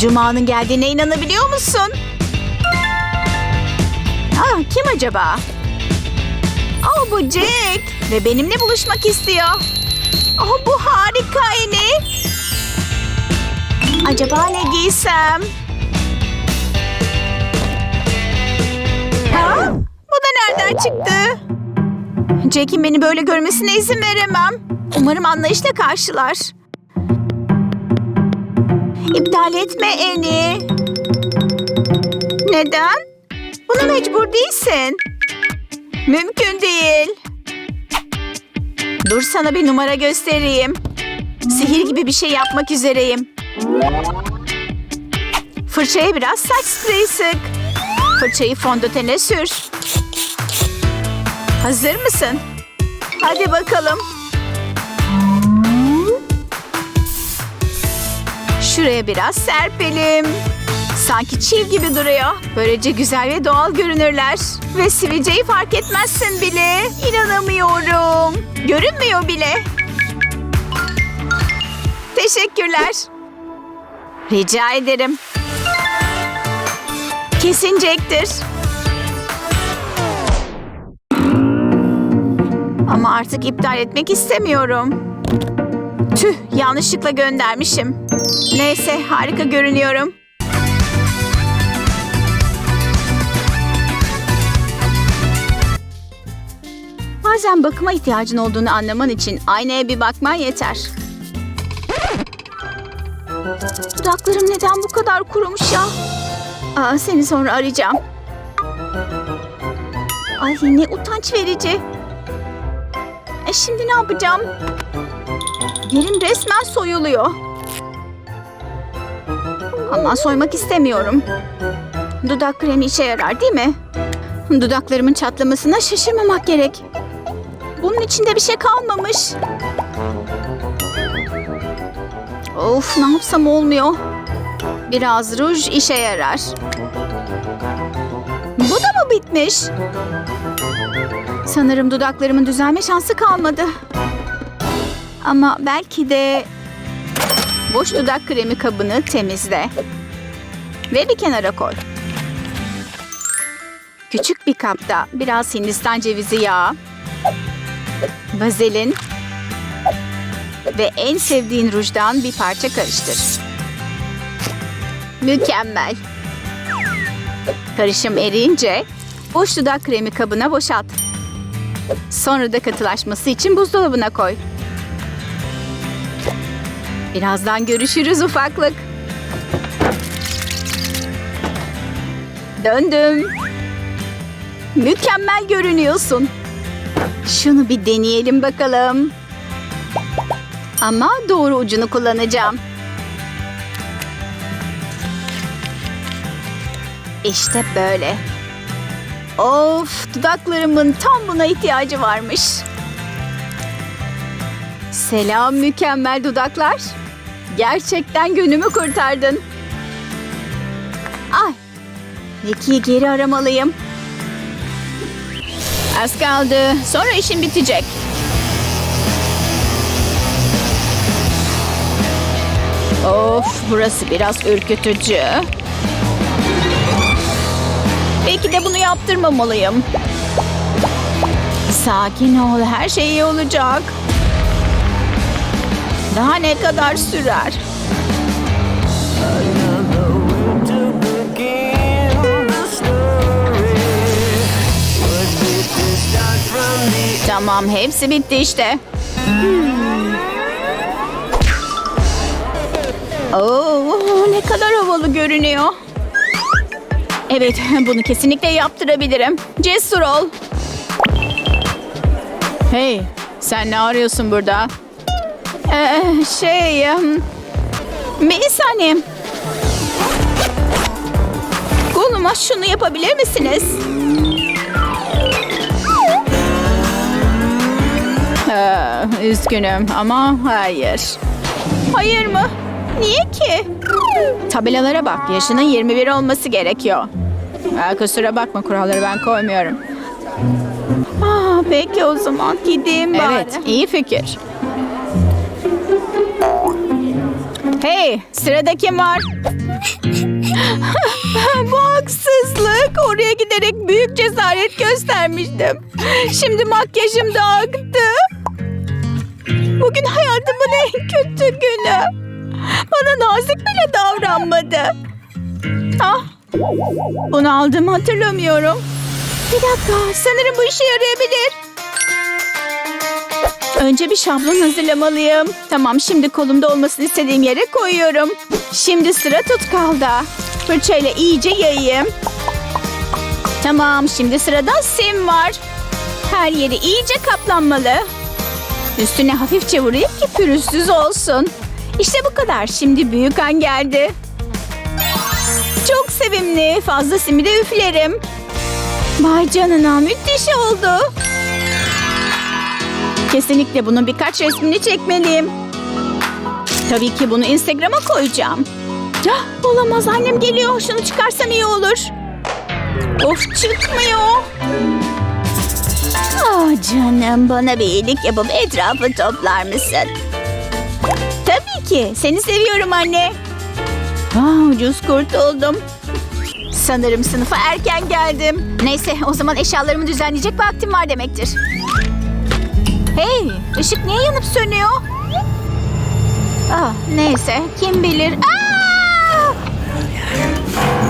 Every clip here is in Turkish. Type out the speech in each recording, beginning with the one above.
Cuma'nın geldiğine inanabiliyor musun? Ah, kim acaba? Oh bu Jack. Ve benimle buluşmak istiyor. Oh bu harika Eni. Acaba ne giysem? Ha? Bu da nereden çıktı? Jack'in beni böyle görmesine izin veremem. Umarım anlayışla karşılar. İptal etme Eni. Neden? Buna mecbur değilsin. Mümkün değil. Dur sana bir numara göstereyim. Sihir gibi bir şey yapmak üzereyim. Fırçaya biraz saç spreyi sık. Fırçayı fondötene sür. Hazır mısın? Hadi bakalım. Şuraya biraz serpelim. Sanki çiv gibi duruyor. Böylece güzel ve doğal görünürler. Ve sivilceyi fark etmezsin bile. İnanamıyorum. Görünmüyor bile. Teşekkürler. Rica ederim. Kesinecektir. Ama artık iptal etmek istemiyorum. Tüh, yanlışlıkla göndermişim. Neyse, harika görünüyorum. Bazen bakıma ihtiyacın olduğunu anlaman için aynaya bir bakman yeter. Dudaklarım neden bu kadar kurumuş ya? Aa, seni sonra arayacağım. Ay ne utanç verici. E şimdi ne yapacağım? Yerim resmen soyuluyor. Ama soymak istemiyorum. Dudak kremi işe yarar değil mi? Dudaklarımın çatlamasına şaşırmamak gerek. Bunun içinde bir şey kalmamış. Of ne yapsam olmuyor. Biraz ruj işe yarar. Bu da mı bitmiş? Sanırım dudaklarımın düzelme şansı kalmadı. Ama belki de boş dudak kremi kabını temizle. Ve bir kenara koy. Küçük bir kapta biraz hindistan cevizi yağı, vazelin ve en sevdiğin rujdan bir parça karıştır. Mükemmel. Karışım eriyince boş dudak kremi kabına boşalt. Sonra da katılaşması için buzdolabına koy. Birazdan görüşürüz ufaklık. Döndüm. Mükemmel görünüyorsun. Şunu bir deneyelim bakalım. Ama doğru ucunu kullanacağım. İşte böyle. Of, dudaklarımın tam buna ihtiyacı varmış. Selam mükemmel dudaklar. Gerçekten günümü kurtardın. Ay, Nicky'yi geri aramalıyım. Az kaldı. Sonra işim bitecek. Of, burası biraz ürkütücü. Belki de bunu yaptırmamalıyım. Sakin ol, her şey iyi olacak. Daha ne kadar sürer? Tamam, hepsi bitti işte. Oo, ne kadar havalı görünüyor. Evet, bunu kesinlikle yaptırabilirim. Cesur ol. Hey, sen ne arıyorsun burada? Ee, şey... Bir saniye. Koluma şunu yapabilir misiniz? Ee, üzgünüm ama hayır. Hayır mı? Niye ki? Tabelalara bak. Yaşının 21 olması gerekiyor. Aa, kusura bakma kuralları ben koymuyorum. Aa, peki o zaman gideyim bari. Evet iyi fikir. Hey sırada kim var? Bu haksızlık. Oraya giderek büyük cesaret göstermiştim. Şimdi makyajım da aktı. Bugün hayatımın en kötü günü. Bana nazik bile davranmadı. Ah, bunu aldığımı hatırlamıyorum. Bir dakika, sanırım bu işe yarayabilir. Önce bir şablon hazırlamalıyım. Tamam, şimdi kolumda olmasını istediğim yere koyuyorum. Şimdi sıra tutkalda. Fırçayla iyice yayayım. Tamam, şimdi sırada sim var. Her yeri iyice kaplanmalı. Üstüne hafifçe vurayım ki pürüzsüz olsun. İşte bu kadar. Şimdi büyük an geldi. Çok sevimli. Fazla simi de üflerim. Vay canına müthiş oldu. Kesinlikle bunun birkaç resmini çekmeliyim. Tabii ki bunu Instagram'a koyacağım. Ah, olamaz annem geliyor. Şunu çıkarsam iyi olur. Of çıkmıyor. Ah canım bana bir iyilik yapıp etrafı toplar mısın? Tabii ki. Seni seviyorum anne. Ah, ucuz kurtuldum. Sanırım sınıfa erken geldim. Neyse o zaman eşyalarımı düzenleyecek vaktim var demektir. Hey ışık niye yanıp sönüyor? Ah, neyse kim bilir. Aa!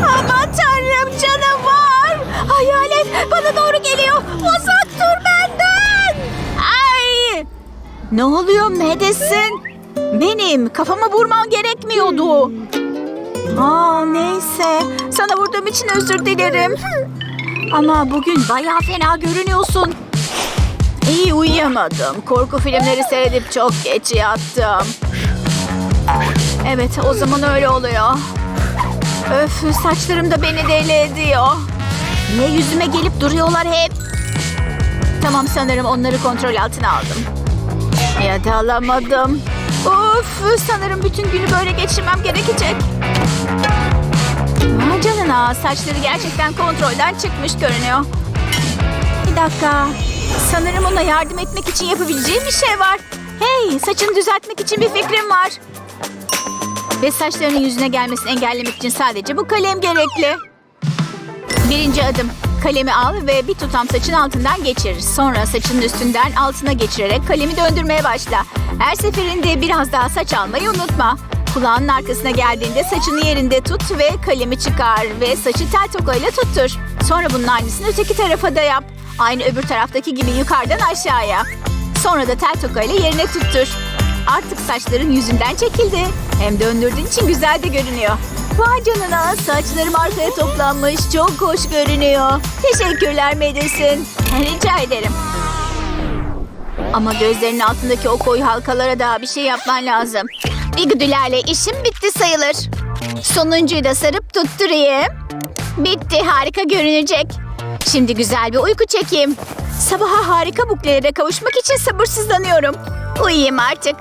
Aman tanrım canavar. Hayalet bana doğru geliyor. Uzak dur benden. Ay! Ne oluyor Madison? Benim kafama vurman gerekmiyordu. Aa neyse. Sana vurduğum için özür dilerim. Ama bugün bayağı fena görünüyorsun. İyi uyuyamadım. Korku filmleri seyredip çok geç yattım. Evet o zaman öyle oluyor. Öf saçlarım da beni deli ediyor. Niye yüzüme gelip duruyorlar hep? Tamam sanırım onları kontrol altına aldım. Ya da alamadım. Of sanırım bütün günü böyle geçirmem gerekecek. Vay canına saçları gerçekten kontrolden çıkmış görünüyor. Bir dakika. Sanırım ona yardım etmek için yapabileceğim bir şey var. Hey saçını düzeltmek için bir fikrim var. Ve saçlarının yüzüne gelmesini engellemek için sadece bu kalem gerekli. Birinci adım. Kalemi al ve bir tutam saçın altından geçir. Sonra saçının üstünden altına geçirerek kalemi döndürmeye başla. Her seferinde biraz daha saç almayı unutma. Kulağının arkasına geldiğinde saçını yerinde tut ve kalemi çıkar ve saçı tel tokayla tuttur. Sonra bunun aynısını öteki tarafa da yap. Aynı öbür taraftaki gibi yukarıdan aşağıya. Sonra da tel tokayla yerine tuttur. Artık saçların yüzünden çekildi. Hem döndürdüğün için güzel de görünüyor. Vay canına saçlarım arkaya toplanmış. Çok hoş görünüyor. Teşekkürler Madison. Rica ederim. Ama gözlerinin altındaki o koyu halkalara daha bir şey yapman lazım. Bigüdülerle işim bitti sayılır. Sonuncuyu da sarıp tutturayım. Bitti harika görünecek. Şimdi güzel bir uyku çekeyim. Sabaha harika buklelere kavuşmak için sabırsızlanıyorum. Uyuyayım artık.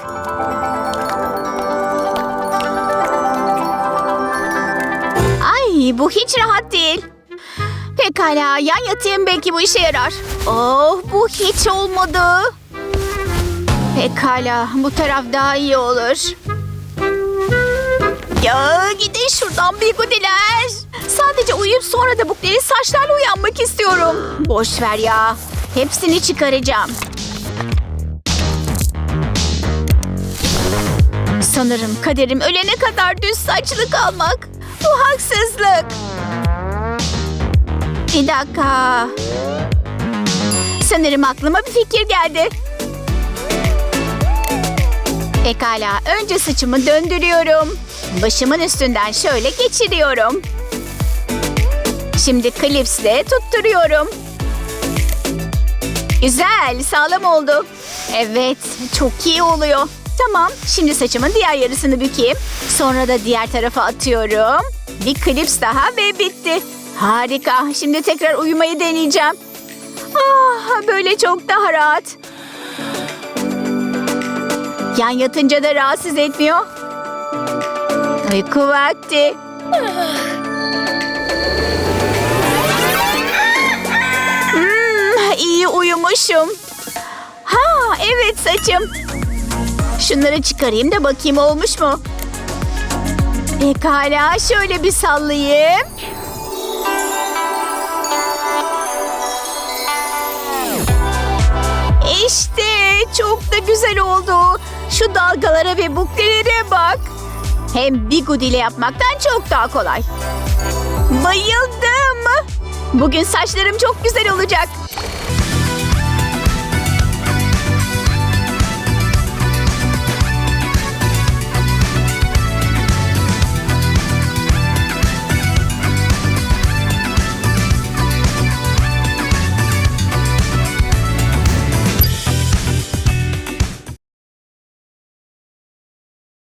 Ay bu hiç rahat değil. Pekala yan yatayım belki bu işe yarar. Oh bu hiç olmadı. Pekala bu taraf daha iyi olur. Ya gidin şuradan bigudiler. Sadece uyuyup sonra da bukleli saçlarla uyanmak istiyorum. Boş ver ya. Hepsini çıkaracağım. Sanırım kaderim ölene kadar düz saçlı kalmak. Bu haksızlık. Bir dakika. Sanırım aklıma bir fikir geldi. Pekala, önce saçımı döndürüyorum. Başımın üstünden şöyle geçiriyorum. Şimdi klipsle tutturuyorum. Güzel, sağlam oldu. Evet, çok iyi oluyor. Tamam, şimdi saçımın diğer yarısını bükeyim. Sonra da diğer tarafa atıyorum. Bir klips daha ve bitti. Harika, şimdi tekrar uyumayı deneyeceğim. Ah, böyle çok daha rahat. Yan yatınca da rahatsız etmiyor. Uyku vakti. Hmm, iyi uyumuşum. Ha evet saçım. Şunları çıkarayım da bakayım olmuş mu? Pekala şöyle bir sallayayım. İşte çok da güzel oldu. Şu dalgalara ve buklelere bak. Hem bigudi ile yapmaktan çok daha kolay. Bayıldım. Bugün saçlarım çok güzel olacak.